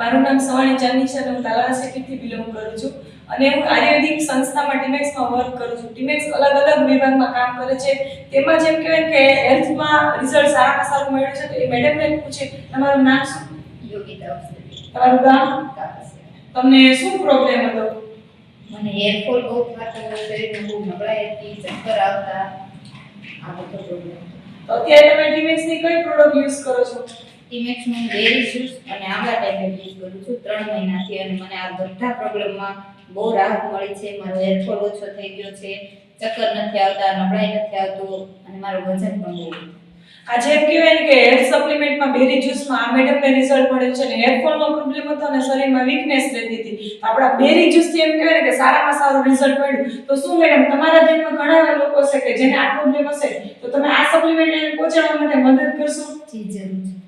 મારું નામ સવાણી ચાંદી છે હું તાલાળા સિટીથી બિલોંગ કરું છું. અને હું આયુર્વેદિક સંસ્થામાં ટીમેક્સમાં વર્ક કરું છું. ટીમેક્સ અલગ અલગ વિભાગમાં કામ કરે છે. તેમાં જેમ કહેવાય કે હેલ્થમાં રિઝલ્ટ સારામાં સારું મળ્યું છે તો એ મેડમને પૂછે તમારું નામ શું? યોગિતા તમારું ગામ? તમને શું પ્રોબ્લેમ હતો? મને હેરફોલ બહુ થતો શરીરમાં બહુ નબળાઈ હતી ચક્કર આવતા. આ બધો પ્રોબ્લેમ અત્યારે તમે ટીમેક્સની કઈ પ્રોડક્ટ યુઝ કરો છો? ટીમેક્સનું ડેરી જ્યુસ અને આંબા ટેબ્લેટ યુઝ કરું છું. ત્રણ મહિનાથી અને મને આ બધા પ્રોબ્લેમમાં બહુ રાહત મળી છે. મારો હેરફોલ ઓછો થઈ ગયો છે. ચક્કર નથી આવતા નબળાઈ નથી આવતું અને મારું વજન પણ બહુ જેમ આજે એમ કહેવાય ને કે હેલ્થ સપ્લિમેન્ટમાં બેરી જ્યુસમાં આ મેડમને રિઝલ્ટ મળ્યું છે અને હેરફોલનો પ્રોબ્લેમ હતો અને શરીરમાં વીકનેસ રહેતી હતી. તો આપણા બેરી જ્યુસથી એમ કહેવાય ને કે સારામાં સારું રિઝલ્ટ મળ્યું. તો શું મેડમ તમારા ધ્યાનમાં ઘણા એવા લોકો છે કે જેને આ પ્રોબ્લેમ હશે? તો તમે આ સપ્લિમેન્ટ એને પહોંચાડવા માટે મદદ કરશો? જી જરૂર.